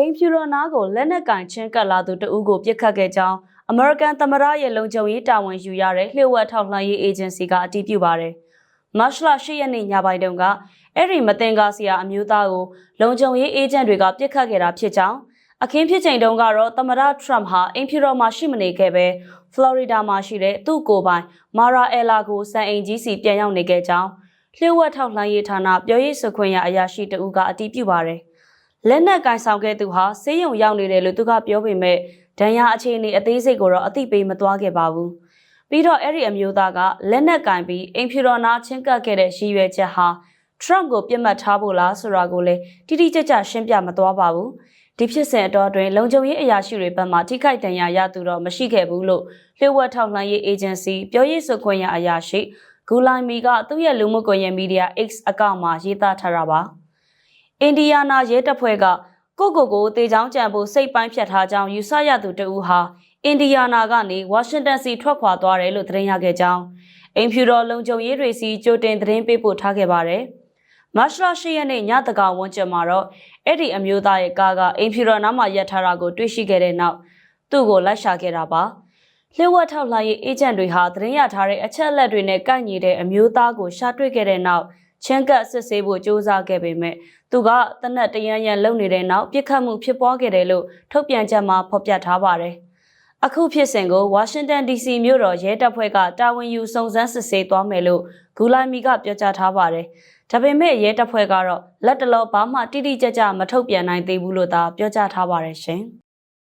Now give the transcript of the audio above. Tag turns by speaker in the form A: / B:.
A: အိမ်ဖြူတော်နားကိုလက်နက်ကင်ချင်းကပ်လာသူတဦးကိုပြစ်ခတ်ခဲ့ကြောင်းအမေရိကန်သမ္မတရဲ့လုံခြုံရေးတာဝန်ယူရတဲ့လျှို့ဝှက်ထောက်လှမ်းရေးအေဂျင်စီကအတည်ပြုပါတယ်။မတ်လ10ရက်နေ့ညပိုင်းတုန်းကအဲ့ဒီမတင်ကားစီယာအမျိုးသားကိုလုံခြုံရေးအေဂျင့်တွေကပြစ်ခတ်ခဲ့တာဖြစ်ကြောင်းအခင်းဖြစ်ချိန်တုန်းကတော့သမ္မတထရမ့်ဟာအိမ်ဖြူတော်မှာရှိမနေခဲ့ပဲဖလော်ရီဒါမှာရှိတဲ့သူ့ကိုယ်ပိုင်မာရာအယ်လာကိုစံအိမ်ကြီးစီပြန်ရောက်နေခဲ့ကြောင်းလျှို့ဝှက်ထောက်လှမ်းရေးဌာနပြောရေးဆိုခွင့်ရအရာရှိတဦးကအတည်ပြုပါတယ်။ လက်နက်ကင်ဆောင်ခဲ့သူဟာဆေးရုံရောက်နေတယ်လို့သူကပြောပေမဲ့ဒဏ်ရာအခြေအနေအသေးစိတ်ကိုတော့အသိပေးမသွားခဲ့ပါဘူး။ပြီးတော့အဲ့ဒီအမျိုးသားကလက်နက်ကင်ပြီးအိမ်ဖြူတော်နာချင်းကပ်ခဲ့တဲ့ရည်ရွယ်ချက်ဟာထရမ့်ကိုပြစ်မှတ်ထားဖို့လားဆိုတာကိုလည်းတိတိကျကျရှင်းပြမသွားပါဘူး။ဒီဖြစ်စဉ်အတော်အတွင်းလုံခြုံရေးအရာရှိတွေဘက်မှထိခိုက်ဒဏ်ရာရသူတော့မရှိခဲ့ဘူးလို့လျှို့ဝှက်ထောက်လှမ်းရေးအေဂျင်စီပြောရေးဆိုခွင့်ရအရာရှိဂူလိုင်မီကသူ့ရဲ့လူမှုကွန်ရက်မီဒီယာ X အကောင့်မှာရေးသားထားတာပါ။ အိန္ဒိယနာရဲတပ်ဖွဲ့ကကိုကိုကိုတေချောင်းကြံဖို့စိတ်ပိုင်းဖြတ်ထားကြောင်းယူဆရသူတဦးဟာအိန္ဒိယနာကနေဝါရှင်တန်စီထွက်ခွာသွားတယ်လို့သတင်းရခဲ့ကြောင်းအိမ်ဖြူတော်လုံခြုံရေးတွေစီကြိုတင်သတင်းပေးပို့ထားခဲ့ပါတယ်။မတ်လ10ရက်နေ့ညတကောင်ဝန်းကျင်မှာတော့အဲ့ဒီအမျိုးသားရဲ့ကားကအိမ်ဖြူတော်နားမှာရပ်ထားတာကိုတွေ့ရှိခဲ့တဲ့နောက်သူ့ကိုလိုက်ရှာခဲ့တာပါ။လျှို့ဝှက်ထောက်လှမ်းရေးအေဂျင့်တွေဟာသတင်းရထားတဲ့အချက်အလက်တွေနဲ့ကိုက်ညီတဲ့အမျိုးသားကိုရှာတွေ့ခဲ့တဲ့နောက် ချင်းကပ်စစ်ဆေးဖို့ကြိုးစားခဲ့ပေမဲ့သူကတနက်တရန်ရန်လုံနေတဲ့နောက်ပြစ်ခတ်မှုဖြစ်ပွားခဲ့တယ်လို့ထုတ်ပြန်ချက်မှာဖော်ပြထားပါတယ်။အခုဖြစ်စဉ်ကိုဝါရှင်တန် DC မြို့တော်ရဲတပ်ဖွဲ့ကတာဝန်ယူစုံစမ်းစစ်ဆေးသွားမယ်လို့ဂူလိုင်မီကပြောကြားထားပါတယ်။ဒါပေမဲ့ရဲတပ်ဖွဲ့ကတော့လက်တလောဘာမှတိတိကျကျမထုတ်ပြန်နိုင်သေးဘူးလို့သာပြောကြားထားပါတယ်ရှင်။